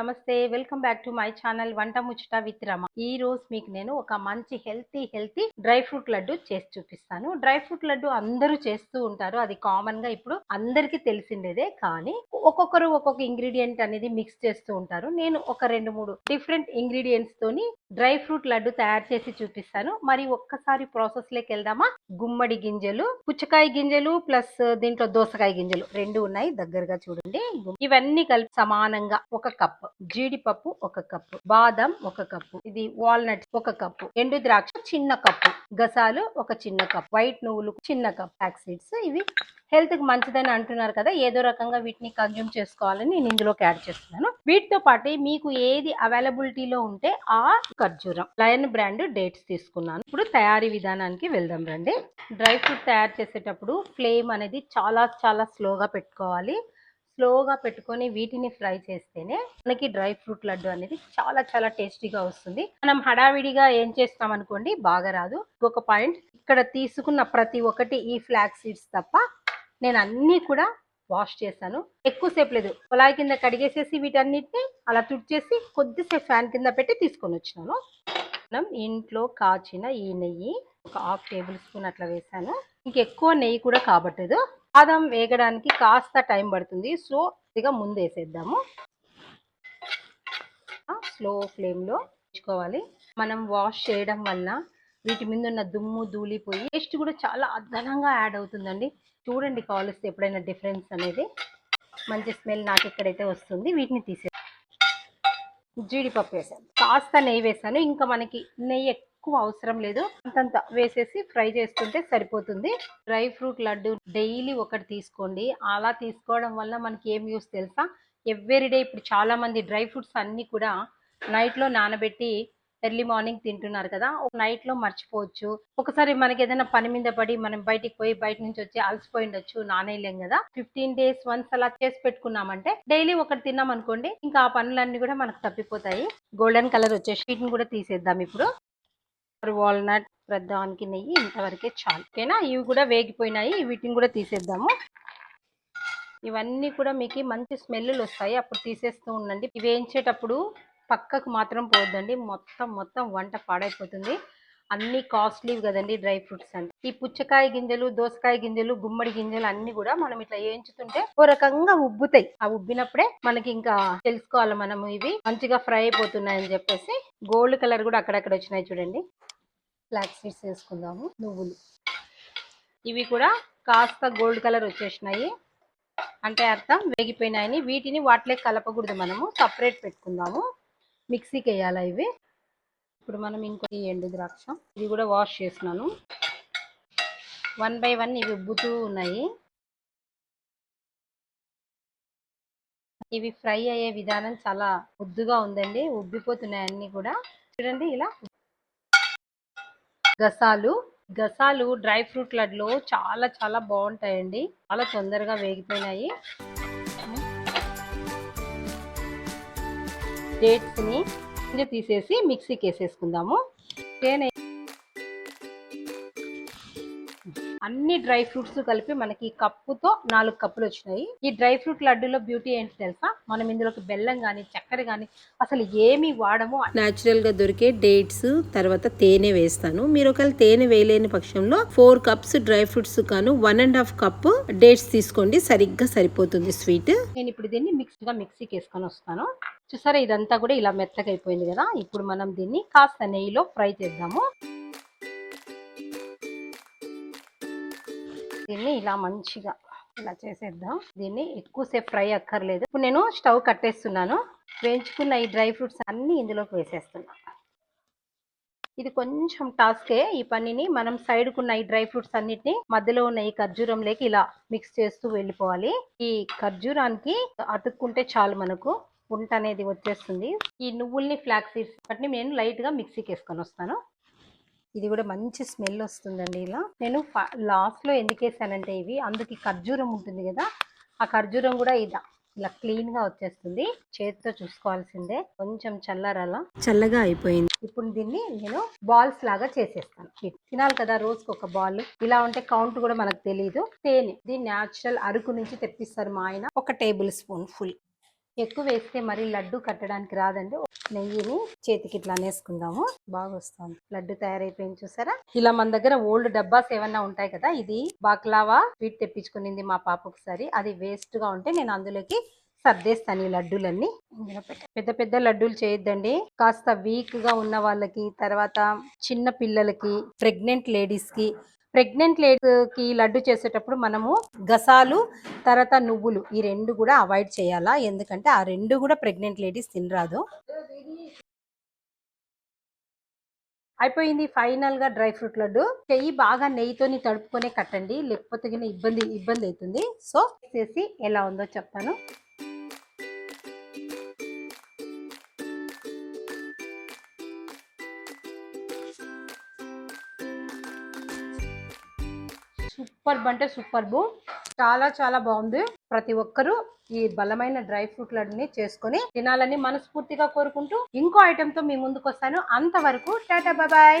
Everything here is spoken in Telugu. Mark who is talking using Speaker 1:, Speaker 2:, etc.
Speaker 1: నమస్తే welcome back to my channel వంట ముచ్చట విత్ రమ. ఈ రోజు మీకు నేను ఒక మంచి healthy healthy dry fruit laddu చేసి చూపిస్తాను. డ్రై ఫ్రూట్ లడ్డు అందరూ చేస్తూ ఉంటారు. అది కామన్గా ఇప్పుడు అందరికీ తెలిసిండేదే కానీ ఒక్కొక్కరు ఒక్కొక్క ఇంగ్రీడియంట్ అనేది మిక్స్ చేస్తూ ఉంటారు. నేను ఒక రెండు మూడు డిఫరెంట్ ఇంగ్రీడియంట్స్ తోని డ్రై ఫ్రూట్ లడ్డు తయారు చేసి చూపిస్తాను. మరి ఒక్కసారి ప్రాసెస్లోకి వెళ్దామా? గుమ్మడి గింజలు పుచ్చకాయ గింజలు ప్లస్ దీంట్లో దోసకాయ గింజలు రెండు ఉన్నాయి. దగ్గరగా చూడండి. ఇవన్నీ కలిపి సమానంగా ఒక కప్ జీడిపప్పు ఒక కప్పు. బాదం ఒక కప్పు. ఇది వాల్నట్ ఒక కప్పు. ఎండు ద్రాక్ష చిన్న కప్పు. గసాలు ఒక చిన్న కప్ వైట్ నువ్వులు చిన్న కప్ ఫ్లాక్ సీడ్స్ ఇవి హెల్త్కి మంచిదని అంటున్నారు కదా ఏదో రకంగా వీటిని కన్జ్యూమ్ చేసుకోవాలని నేను ఇందులోకి యాడ్ చేస్తున్నాను. వీటితో పాటు మీకు ఏది అవైలబిలిటీలో ఉంటే ఆ ఖర్జూరం లయన్ బ్రాండ్ డేట్స్ తీసుకున్నాను. ఇప్పుడు తయారీ విధానానికి వెళ్దాం రండి. డ్రై ఫ్రూట్ తయారు చేసేటప్పుడు ఫ్లేమ్ అనేది చాలా చాలా స్లోగా పెట్టుకోవాలి. స్లోగా పెట్టుకొని వీటిని ఫ్రై చేస్తేనే మనకి డ్రై ఫ్రూట్ లడ్డు అనేది చాలా చాలా టేస్టీగా వస్తుంది. మనం హడావిడిగా ఏం చేస్తాం అనుకోండి బాగా రాదు. ఒక పాయింట్ ఇక్కడ తీసుకున్న ప్రతి ఒక్కటి ఈ ఫ్లాగ్ సీడ్స్ తప్ప నేను అన్నీ కూడా వాష్ చేశాను. ఎక్కువసేపు లేదు. పొలాయి కింద కడిగేసేసి వీటన్నిటిని అలా తుడిచేసి కొద్దిసేపు ఫ్యాన్ కింద పెట్టి తీసుకొని వచ్చినాను. మనం ఇంట్లో కాచిన ఈ నెయ్యి ఒక హాఫ్ టేబుల్ స్పూన్ అట్లా వేసాను ఇంకెక్కువ నెయ్యి కూడా కాబట్టదు. బాదం వేగడానికి కాస్త టైం పడుతుంది. సో ఇదిగా ముందు వేసేద్దాము స్లో ఫ్లేమ్లో ఉంచుకోవాలి మనం వాష్ చేయడం వల్ల వీటి మీద ఉన్న దుమ్ము ధూళిపోయి టేస్ట్ కూడా చాలా అదనంగా యాడ్ అవుతుందండి. చూడండి కాలుస్తే ఎప్పుడైనా డిఫరెన్స్ అనేది. మంచి స్మెల్ నాకు ఎక్కడైతే వస్తుంది. వీటిని తీసే జీడిపప్పు వేసాను. కాస్త నెయ్యి వేసాను. ఇంకా మనకి నెయ్యి ఎక్కువ అవసరం లేదు. అంతంత వేసేసి ఫ్రై చేసుకుంటే సరిపోతుంది. డ్రై ఫ్రూట్ లడ్డు డైలీ ఒకటి తీసుకోండి. అలా తీసుకోవడం వల్ల మనకి ఏం యూస్ తెలుసా? ఎవ్రీడే ఇప్పుడు చాలా మంది డ్రై ఫ్రూట్స్ అన్ని కూడా నైట్లో నానబెట్టి ఎర్లీ మార్నింగ్ తింటున్నారు కదా. ఒక నైట్లో మర్చిపోవచ్చు. ఒకసారి మనకి ఏదైనా పని మీద పడి మనం బయటికి పోయి బయట నుంచి వచ్చి అలసిపోయి ఉండొచ్చు నానేయలేం కదా. ఫిఫ్టీన్ డేస్ వన్స్ అలా చేసి పెట్టుకున్నామంటే డైలీ ఒకటి తిన్నాం అనుకోండి ఇంకా ఆ పనులన్నీ కూడా మనకు తప్పిపోతాయి. గోల్డెన్ కలర్ వచ్చేసి వీటిని కూడా తీసేద్దాం ఇప్పుడు. వాల్నట్ ప్రధానికి నెయ్యి ఇంతవరకే చాలు. ఓకేనా? ఇవి కూడా వేగిపోయినాయి. వీటిని కూడా తీసేద్దాము. ఇవన్నీ కూడా మీకు మంచి స్మెల్లు వస్తాయి. అప్పుడు తీసేస్తూ ఉండండి. ఇవి వేయించేటప్పుడు పక్కకు మాత్రం పోద్దండి మొత్తం మొత్తం వంట పాడైపోతుంది. అన్ని కాస్ట్లీ కదండి డ్రై ఫ్రూట్స్ అంటే ఈ పుచ్చకాయ గింజలు దోసకాయ గింజలు గుమ్మడి గింజలు అన్ని కూడా మనం ఇట్లా వేయించుతుంటే ఓ రకంగా ఉబ్బుతాయి. ఆ ఉబ్బినప్పుడే మనకి ఇంకా తెలుసుకోవాలి మనం ఇవి. మంచిగా ఫ్రై అయిపోతున్నాయని చెప్పేసి గోల్డ్ కలర్ కూడా అక్కడక్కడ వచ్చినాయి చూడండి. ఫ్లాక్ సీడ్స్ వేసుకుందాము. నువ్వులు. ఇవి కూడా కాస్త గోల్డ్ కలర్ వచ్చేసినాయి. అంటే అర్థం? వేగిపోయినాయని. వీటిని వాటిలో కలపకూడదు మనము. సపరేట్ పెట్టుకుందాము. మిక్సీకి వేయాలి ఇవి? ఇప్పుడు మనం ఇంకో ఎండు ద్రాక్ష. ఇది కూడా వాష్ చేసినాను వన్ బై వన్ ఇవి ఉబ్బుతూ ఉన్నాయి. ఇవి ఫ్రై అయ్యే విధానం చాలా ముద్దుగా ఉందండి. ఉబ్బిపోతున్నాయి అన్ని కూడా. చూడండి ఇలా గసాలు. గసాలు డ్రై ఫ్రూట్ లడ్లో చాలా చాలా బాగుంటాయండి. చాలా తొందరగా వేగిపోయినాయి. Hmm. డేట్స్ని గింజ తీసేసి మిక్సీకి వేసేసుకుందాము. తేనె అన్ని డ్రై ఫ్రూట్స్ కలిపి మనకి కప్పుతో నాలుగు కప్పులు వచ్చినాయి. ఈ డ్రై ఫ్రూట్ లడ్డూలో బ్యూటీ ఏంటి తెలుసా? మనం ఇందులోకి బెల్లం కానీ చక్కెర కానీ అసలు ఏమి వాడము
Speaker 2: న్యాచురల్గా దొరికే డేట్స్ తర్వాత తేనె వేస్తాను. మీరు ఒకవేళ తేనె వేయలేని పక్షంలో ఫోర్ కప్స్ డ్రై ఫ్రూట్స్ కాను one and half cup dates తీసుకోండి. సరిగ్గా సరిపోతుంది స్వీట్
Speaker 1: నేను ఇప్పుడు దీన్ని మిక్స్గా మిక్సీకి వేసుకొని వస్తాను. చూసారా ఇదంతా కూడా ఇలా మెత్తగా అయిపోయింది కదా. ఇప్పుడు మనం దీన్ని కాస్త నెయ్యిలో ఫ్రై చేద్దాము. దీన్ని ఇలా మంచిగా ఇలా చేసేద్దాం. దీన్ని ఎక్కువసేపు ఫ్రై అక్కర్లేదు. ఇప్పుడు నేను స్టవ్ కట్టేస్తున్నాను. వేయించుకున్న ఈ డ్రై ఫ్రూట్స్ అన్ని ఇందులోకి వేసేస్తున్నాను ఇది కొంచెం టాస్కే. ఈ పనిని మనం సైడ్కున్న ఈ డ్రై ఫ్రూట్స్ అన్నిటిని మధ్యలో ఉన్న ఈ ఖర్జూరంలోకి ఇలా మిక్స్ చేస్తూ వెళ్ళిపోవాలి. ఈ ఖర్జూరానికి అతుక్కుంటే చాలు మనకు. ఉంట అనేది వచ్చేస్తుంది. ఈ నువ్వుల్ని ఫ్లాక్ సీడ్స్ వాటిని నేను లైట్గా మిక్సీకి వేసుకొని వస్తాను. ఇది కూడా మంచి స్మెల్ వస్తుందండి ఇలా. నేను లాస్ట్లో ఎందుకు వేసానంటే ఇవి అందుకు ఖర్జూరం ఉంటుంది కదా ఆ ఖర్జూరం కూడా ఇలా ఇలా క్లీన్గా వచ్చేస్తుంది. చేతితో చూసుకోవాల్సిందే కొంచెం చల్లరాలా.
Speaker 2: చల్లగా అయిపోయింది.
Speaker 1: ఇప్పుడు దీన్ని నేను బాల్స్ లాగా చేసేస్తాను. ఇది తినాలి కదా రోజుకి ఒక బాల్. ఇలా ఉంటే కౌంట్ కూడా మనకు తెలియదు తేనె ఇది న్యాచురల్ అరకు నుంచి తెప్పిస్తారు మా ఆయన. ఒక టేబుల్ స్పూన్ ఫుల్. ఎక్కువ వేస్తే మరి లడ్డు కట్టడానికి రాదండి. నెయ్యిని చేతికి ఇట్లా అనేసుకుందాము. బాగా వస్తుంది లడ్డు తయారైపోయింది చూసారా? ఇలా మన దగ్గర ఓల్డ్ డబ్బాస్ ఏమన్నా ఉంటాయి కదా ఇది బాక్లావా స్వీట్ తెప్పించుకునింది మా పాప ఒకసారి. అది వేస్ట్గా ఉంటే నేను అందులోకి సర్దేస్తాను ఈ లడ్డూలన్నీ. పెద్ద పెద్ద లడ్డూలు చేయొద్దండి. కాస్త వీక్గా ఉన్న వాళ్ళకి తర్వాత చిన్న పిల్లలకి ప్రెగ్నెంట్ లేడీస్కి ప్రెగ్నెంట్ లేడీస్కి లడ్డు చేసేటప్పుడు మనము గసాలు తర్వాత నువ్వులు ఈ రెండు కూడా అవాయిడ్ చేయాలా? ఎందుకంటే ఆ రెండు కూడా ప్రెగ్నెంట్ లేడీస్ తినరాదు. అయిపోయింది ఫైనల్గా డ్రై ఫ్రూట్ లడ్డు. చెయ్యి బాగా నెయ్యితోని తడుపుకొనే కట్టండి. లేకపోతే ఇబ్బంది ఇబ్బంది అవుతుంది సో చేసి ఎలా ఉందో చెప్తాను. సూపర్ అంటే సూపర్ బు. చాలా చాలా బాగుంది. ప్రతి ఒక్కరూ ఈ బలమైన డ్రై ఫ్రూట్ లడ్డుని చేసుకొని తినాలని మనస్ఫూర్తిగా కోరుకుంటూ ఇంకో ఐటెంతో మీ ముందుకు వస్తాను అంతవరకు టాటా బాబాయ్